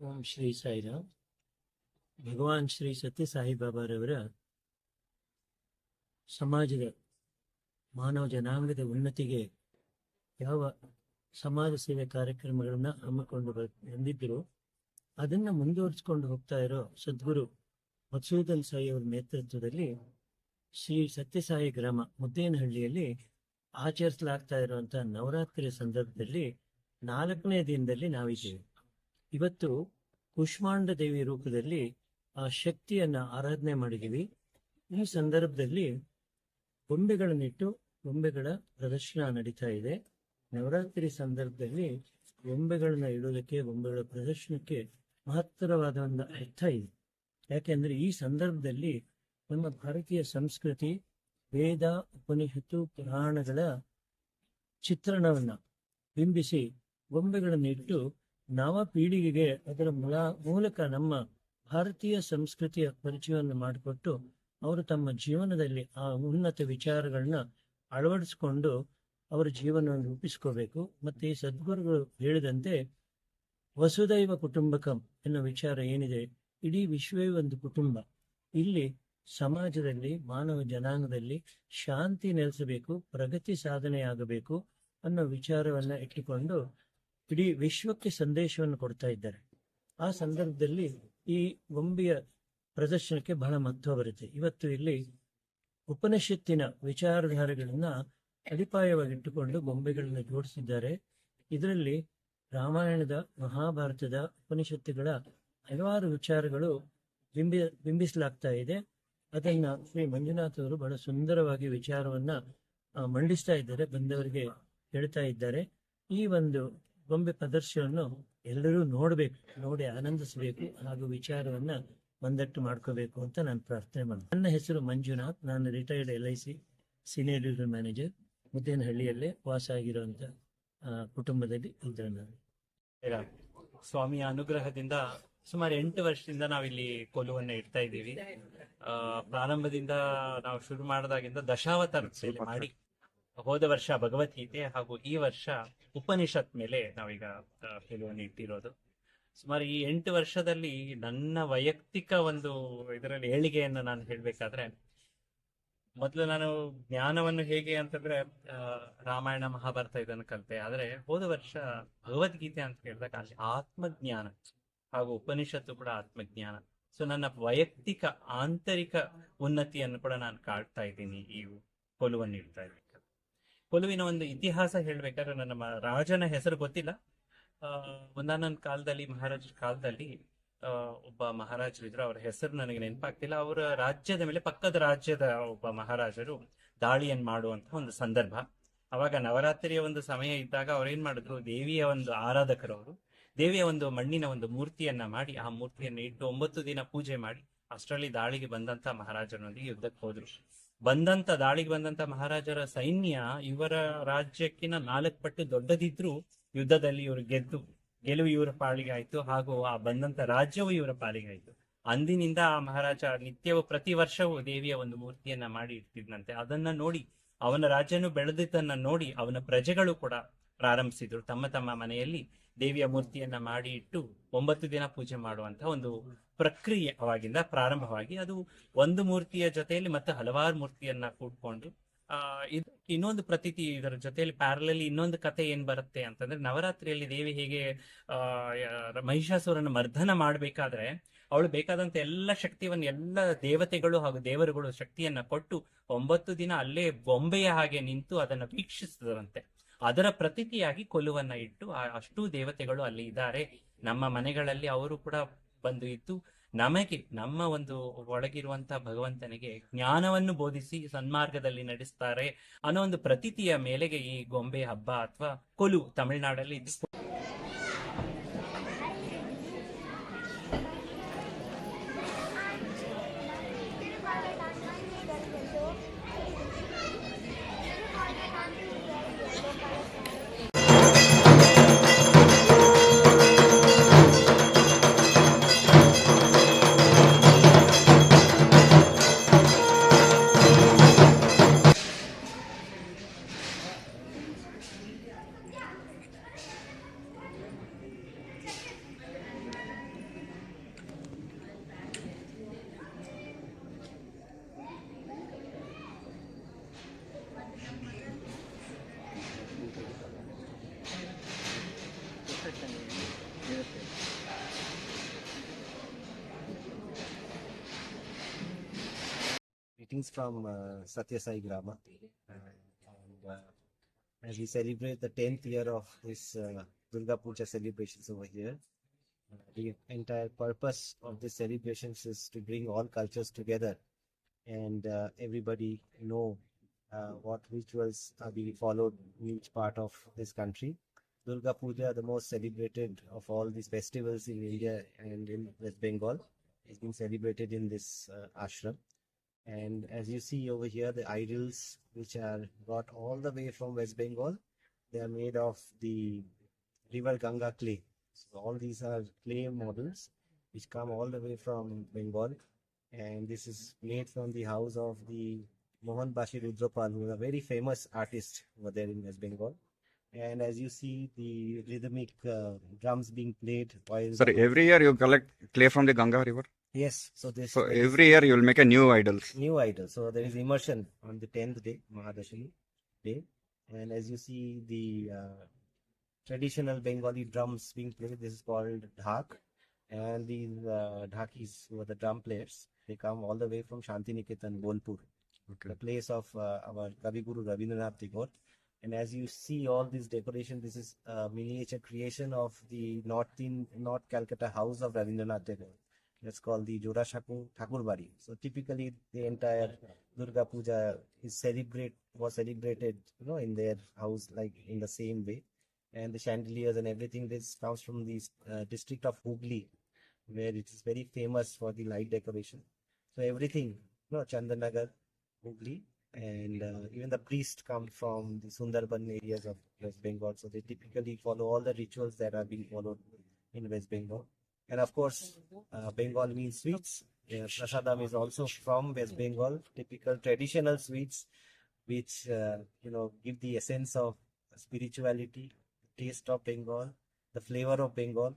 ಓಂ ಶ್ರೀ ಸಾಯಿರಾಮ್. ಭಗವಾನ್ ಶ್ರೀ ಸತ್ಯ ಸಾಯಿಬಾಬಾರವರ ಸಮಾಜದ ಮಾನವ ಜನಾಂಗದ ಉನ್ನತಿಗೆ ಯಾವ ಸಮಾಜ ಸೇವೆ ಕಾರ್ಯಕ್ರಮಗಳನ್ನು ಹಮ್ಮಿಕೊಂಡು ಬಂದಿದ್ದರು, ಅದನ್ನ ಮುಂದುವರಿಸಿಕೊಂಡು ಹೋಗ್ತಾ ಇರೋ ಸದ್ಗುರು ಮಧುಸೂದನ್ ಸಾಯಿ ಅವರ ನೇತೃತ್ವದಲ್ಲಿ ಶ್ರೀ ಸತ್ಯಸಾಯಿ ಗ್ರಾಮ ಮುದ್ದೇನಹಳ್ಳಿಯಲ್ಲಿ ಆಚರಿಸಲಾಗ್ತಾ ಇರುವಂತಹ ನವರಾತ್ರಿಯ ಸಂದರ್ಭದಲ್ಲಿ ನಾಲ್ಕನೇ ದಿನದಲ್ಲಿ ನಾವಿದ್ದೇವೆ. ಇವತ್ತು ಕುಷ್ಮಾಂಡ ದೇವಿ ರೂಪದಲ್ಲಿ, ಆ, ಶಕ್ತಿಯನ್ನ ಆರಾಧನೆ ಮಾಡಿದ್ದೀವಿ. ಈ ಸಂದರ್ಭದಲ್ಲಿ ಗೊಂಬೆಗಳನ್ನಿಟ್ಟು ಗೊಂಬೆಗಳ ಪ್ರದರ್ಶನ ನಡೀತಾ ಇದೆ. ನವರಾತ್ರಿ ಸಂದರ್ಭದಲ್ಲಿ ಗೊಂಬೆಗಳನ್ನ ಇಡೋದಕ್ಕೆ, ಗೊಂಬೆಗಳ ಪ್ರದರ್ಶನಕ್ಕೆ ಮಹತ್ತರವಾದ ಒಂದು ಅರ್ಥ ಇದೆ. ಯಾಕೆಂದ್ರೆ ಈ ಸಂದರ್ಭದಲ್ಲಿ ನಮ್ಮ ಭಾರತೀಯ ಸಂಸ್ಕೃತಿ, ವೇದ, ಉಪನಿಷತ್ತು, ಪುರಾಣಗಳ ಚಿತ್ರಣವನ್ನ ಬಿಂಬಿಸಿ ಗೊಂಬೆಗಳನ್ನು ಇಟ್ಟು ನವ ಪೀಳಿಗೆಗೆ ಅದರ ಮೂಲ, ಮೂಲಕ ನಮ್ಮ ಭಾರತೀಯ ಸಂಸ್ಕೃತಿಯ ಪರಿಚಯವನ್ನು ಮಾಡಿಕೊಟ್ಟು ಅವರು ತಮ್ಮ ಜೀವನದಲ್ಲಿ ಆ ಉನ್ನತ ವಿಚಾರಗಳನ್ನ ಅಳವಡಿಸಿಕೊಂಡು ಅವರ ಜೀವನವನ್ನು ರೂಪಿಸ್ಕೋಬೇಕು. ಮತ್ತೆ ಈ ಸದ್ಗುರುಗಳು ಹೇಳಿದಂತೆ ವಸುದೈವ ಕುಟುಂಬಕಂ ಎನ್ನುವ ವಿಚಾರ ಏನಿದೆ? ಇಡೀ ವಿಶ್ವವೇ ಒಂದು ಕುಟುಂಬ. ಇಲ್ಲಿ ಸಮಾಜದಲ್ಲಿ, ಮಾನವ ಜನಾಂಗದಲ್ಲಿ ಶಾಂತಿ ನೆಲೆಸಬೇಕು, ಪ್ರಗತಿ ಸಾಧನೆಯಾಗಬೇಕು ಅನ್ನೋ ವಿಚಾರವನ್ನ ಇಟ್ಟುಕೊಂಡು ಇಡೀ ವಿಶ್ವಕ್ಕೆ ಸಂದೇಶವನ್ನು ಕೊಡ್ತಾ ಇದ್ದಾರೆ. ಆ ಸಂದರ್ಭದಲ್ಲಿ ಈ ಗೊಂಬೆಯ ಪ್ರದರ್ಶನಕ್ಕೆ ಬಹಳ ಮಹತ್ವ ಬರುತ್ತೆ. ಇವತ್ತು ಇಲ್ಲಿ ಉಪನಿಷತ್ತಿನ ವಿಚಾರಧಾರೆಗಳನ್ನ ಅಡಿಪಾಯವಾಗಿಟ್ಟುಕೊಂಡು ಗೊಂಬೆಗಳನ್ನು ಜೋಡಿಸಿದ್ದಾರೆ. ಇದರಲ್ಲಿ ರಾಮಾಯಣದ, ಮಹಾಭಾರತದ ಉಪನಿಷತ್ತುಗಳ ಹಲವಾರು ವಿಚಾರಗಳು ಬಿಂಬಿ, ಬಿಂಬಿಸಲಾಗ್ತಾ ಇದೆ. ಅದನ್ನ ಶ್ರೀ ಮಂಜುನಾಥ್ ಅವರು ಬಹಳ ಸುಂದರವಾಗಿ ವಿಚಾರವನ್ನ ಮಂಡಿಸ್ತಾ ಇದ್ದಾರೆ, ಬಂದವರಿಗೆ ಹೇಳ್ತಾ ಇದ್ದಾರೆ. ಈ ಒಂದು ಗೊಂಬೆ ಪ್ರದರ್ಶನವನ್ನು ಎಲ್ಲರೂ ನೋಡಬೇಕು, ನೋಡಿ ಆನಂದಿಸಬೇಕು ಹಾಗೂ ವಿಚಾರವನ್ನ ಒಂದಟ್ಟು ಮಾಡ್ಕೋಬೇಕು ಅಂತ ನಾನು ಪ್ರಾರ್ಥನೆ ಮಾಡ್ತೀನಿ. ನನ್ನ ಹೆಸರು ಮಂಜುನಾಥ್. ನಾನು retired L I C senior division manager ಮುದ್ದೇನಹಳ್ಳಿಯಲ್ಲೇ ವಾಸ ಆಗಿರುವಂತ ಕುಟುಂಬದಲ್ಲಿ ಇದ್ದೇನೆ ನಾನು. ಸ್ವಾಮಿಯ ಅನುಗ್ರಹದಿಂದ ಸುಮಾರು ಎಂಟು ವರ್ಷದಿಂದ ನಾವಿಲ್ಲಿ ಕೊಲುವನ್ನ ಇಡ್ತಾ ಇದ್ದೀವಿ. ಪ್ರಾರಂಭದಿಂದ ನಾವು ಶುರು ಮಾಡಿದಾಗಿಂದ ದಶಾವತಾರ ಮಾಡಿ. ಹೋದ ವರ್ಷ ಭಗವದ್ಗೀತೆ ಹಾಗೂ ಈ ವರ್ಷ ಉಪನಿಷತ್ ಮೇಲೆ ನಾವೀಗ ಕೊಲುವನ್ನು ಇಟ್ಟಿರೋದು. ಸುಮಾರು ಈ ಎಂಟು ವರ್ಷದಲ್ಲಿ ನನ್ನ ವೈಯಕ್ತಿಕ ಒಂದು ಇದರಲ್ಲಿ ಏಳಿಗೆಯನ್ನು ನಾನು ಹೇಳ್ಬೇಕಾದ್ರೆ, ಮೊದಲು ನಾನು ಜ್ಞಾನವನ್ನು ಹೇಗೆ ಅಂತಂದ್ರೆ ರಾಮಾಯಣ ಮಹಾಭಾರತ ಇದನ್ನು ಕಲಿತೆ. ಆದ್ರೆ ಹೋದ ವರ್ಷ ಭಗವದ್ಗೀತೆ ಅಂತ ಹೇಳಿದಾಗ ಅಲ್ಲಿ ಆತ್ಮಜ್ಞಾನ ಹಾಗೂ ಉಪನಿಷತ್ತು ಕೂಡ ಆತ್ಮಜ್ಞಾನ. ಸೊ, ನನ್ನ ವೈಯಕ್ತಿಕ, ಆಂತರಿಕ ಉನ್ನತಿಯನ್ನು ಕೂಡ ನಾನು ಕಾಡ್ತಾ ಇದ್ದೀನಿ. ಈ ಕೊಲುವನ್ನು ಇಡ್ತಾ ಇದ್ದೀನಿ. ಕೊಲುವಿನ ಒಂದು ಇತಿಹಾಸ ಹೇಳ್ಬೇಕಾದ್ರೆ ನನ್ನ ಮ- ರಾಜನ ಹೆಸರು ಗೊತ್ತಿಲ್ಲ. ಒಂದಾನೊಂದು ಕಾಲದಲ್ಲಿ, ಮಹಾರಾಜರ ಕಾಲದಲ್ಲಿ ಒಬ್ಬ ಮಹಾರಾಜರು ಇದ್ರು. ಅವರ ಹೆಸರು ನನಗೆ ನೆನಪಾಗ್ತಿಲ್ಲ. ಅವರ ರಾಜ್ಯದ ಮೇಲೆ, ಪಕ್ಕದ ರಾಜ್ಯದ ಒಬ್ಬ ಮಹಾರಾಜರು ದಾಳಿಯನ್ನು ಮಾಡುವಂತ ಒಂದು ಸಂದರ್ಭ. ಅವಾಗ ನವರಾತ್ರಿಯ ಒಂದು ಸಮಯ ಇದ್ದಾಗ ಅವ್ರು ಏನ್ ಮಾಡಿದ್ರು? ದೇವಿಯ ಒಂದು ಆರಾಧಕರು ಅವರು. ದೇವಿಯ ಒಂದು ಮಣ್ಣಿನ ಒಂದು ಮೂರ್ತಿಯನ್ನ ಮಾಡಿ, ಆ ಮೂರ್ತಿಯನ್ನು ಇಟ್ಟು ಒಂಬತ್ತು ದಿನ ಪೂಜೆ ಮಾಡಿ, ಅಷ್ಟರಲ್ಲಿ ದಾಳಿಗೆ ಬಂದಂತ ಮಹಾರಾಜನೊಂದಿಗೆ ಯುದ್ಧಕ್ಕೆ ಹೋದ್ರು. ಬಂದಂತ, ದಾಳಿಗೆ ಬಂದಂತ ಮಹಾರಾಜರ ಸೈನ್ಯ ಇವರ ರಾಜ್ಯಕ್ಕಿನ ನಾಲ್ಕು ಪಟ್ಟು ದೊಡ್ಡದಿದ್ರು ಯುದ್ಧದಲ್ಲಿ ಇವರು ಗೆದ್ದು, ಗೆಲುವು ಇವರ ಪಾಲಿಗೆ ಆಯ್ತು. ಹಾಗೂ ಆ ಬಂದಂತ ರಾಜ್ಯವು ಇವರ ಪಾಲಿಗೆ ಆಯ್ತು. ಅಂದಿನಿಂದ ಆ ಮಹಾರಾಜ ನಿತ್ಯವೂ ಪ್ರತಿ ವರ್ಷವೂ ದೇವಿಯ ಒಂದು ಮೂರ್ತಿಯನ್ನ ಮಾಡಿ ಇಡ್ತಿದ್ನಂತೆ ಅದನ್ನ ನೋಡಿ, ಅವನ ರಾಜ್ಯನು ಬೆಳೆದಿದ್ದನ್ನ ನೋಡಿ ಅವನ ಪ್ರಜೆಗಳು ಕೂಡ ಪ್ರಾರಂಭಿಸಿದ್ರು. ತಮ್ಮ ತಮ್ಮ ಮನೆಯಲ್ಲಿ ದೇವಿಯ ಮೂರ್ತಿಯನ್ನ ಮಾಡಿ ಇಟ್ಟು ಒಂಬತ್ತು ದಿನ ಪೂಜೆ ಮಾಡುವಂತ ಒಂದು ಪ್ರಕ್ರಿಯೆ ಅವಾಗಿಂದ ಪ್ರಾರಂಭವಾಗಿ ಅದು ಒಂದು ಮೂರ್ತಿಯ ಜೊತೆಯಲ್ಲಿ ಮತ್ತೆ ಹಲವಾರು ಮೂರ್ತಿಯನ್ನ ಕೂಡ್ಕೊಂಡು, ಆ, ಇದು ಇನ್ನೊಂದು ಪ್ರತೀತಿ ಇದರ ಜೊತೆಯಲ್ಲಿ ಪ್ಯಾರಲಲ್ಲಿ ಇನ್ನೊಂದು ಕತೆ ಏನ್ ಬರುತ್ತೆ ಅಂತಂದ್ರೆ ನವರಾತ್ರಿಯಲ್ಲಿ ದೇವಿ ಹೇಗೆ, ಆ ಮಹಿಷಾಸುರನ ಮರ್ಧನ ಮಾಡ್ಬೇಕಾದ್ರೆ ಅವಳು ಬೇಕಾದಂತ ಎಲ್ಲ ಶಕ್ತಿಯನ್ನು, ಎಲ್ಲ ದೇವತೆಗಳು ಹಾಗೂ ದೇವರುಗಳು ಶಕ್ತಿಯನ್ನ ಕೊಟ್ಟು ಒಂಬತ್ತು ದಿನ ಅಲ್ಲೇ ಬೊಂಬೆಯ ಹಾಗೆ ನಿಂತು ಅದನ್ನ ವೀಕ್ಷಿಸಿದರಂತೆ. ಅದರ ಪ್ರತೀತಿಯಾಗಿ ಕೊಲುವನ್ನ ಇಟ್ಟು ಅಷ್ಟೂ ದೇವತೆಗಳು ಅಲ್ಲಿ ಇದ್ದಾರೆ. ನಮ್ಮ ಮನೆಗಳಲ್ಲಿ ಅವರು ಕೂಡ ಬಂದು ಇದ್ದು ನಮಗೆ, ನಮ್ಮ ಒಂದು ಒಳಗಿರುವಂತಹ ಭಗವಂತನಿಗೆ ಜ್ಞಾನವನ್ನು ಬೋಧಿಸಿ ಸನ್ಮಾರ್ಗದಲ್ಲಿ ನಡೆಸ್ತಾರೆ ಅನ್ನೋ ಒಂದು ಪ್ರತೀತಿಯ ಮೇಲೆಗೆ ಈ ಗೊಂಬೆ ಹಬ್ಬ ಅಥವಾ ಕೊಲು ತಮಿಳುನಾಡಲ್ಲಿ greetings from uh, Satya Sai Grama. And, uh, as we celebrate the 10th year of this uh, Durga Puja celebrations over here, the entire purpose of this celebrations is to bring all cultures together and uh, everybody know what rituals are being followed in each part of this country. Durga Puja, the most celebrated of all these festivals in India and in West Bengal, is being celebrated in this uh, ashram. And as you see over here, the idols which are brought all the way from West Bengal, they are made of the river Ganga clay. So all these are clay models which come all the way from Bengal. And this is made from the house of the Mohan Bashi Rudropal, who is a very famous artist over there in West Bengal. And as you see, the rhythmic uh, drums being played while Sorry, every year you collect clay from the Ganga River. Yes, so this So there is- every year you will make a new idol. new idol. So there is immersion on the tenth day, Mahadashami day, and as you see the uh, traditional Bengali drums being played, this is called dhak, and these uh, dhakis who are the drum players, they come all the way from Shantiniketan, Bolpur, Okay. the place of uh, our Kavi Guru Rabindranath Tagore. And as you see all this decoration, this is a miniature creation of the North in North Calcutta house of Rabindranath Tagore. That's called the Jora Shaku Thakur Bari. So typically the entire Durga Puja is celebrate was celebrated, you know, in their house like in the same way. And the chandeliers and everything this comes from the uh, district of Hooghly, where it is very famous for the light decoration. So everything, you know, Chandanagar, Hooghly, and uh, even the priests come from the Sundarban areas of West Bengal. So they typically follow all the rituals that are being followed in West Bengal. And of course, uh, Bengal means sweets. Yeah, prasadam is also from West Bengal. Typical traditional sweets, which uh, you know give the essence of spirituality, taste of Bengal, the flavor of Bengal,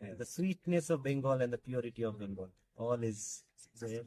the sweetness of Bengal, and the purity of Bengal. All is there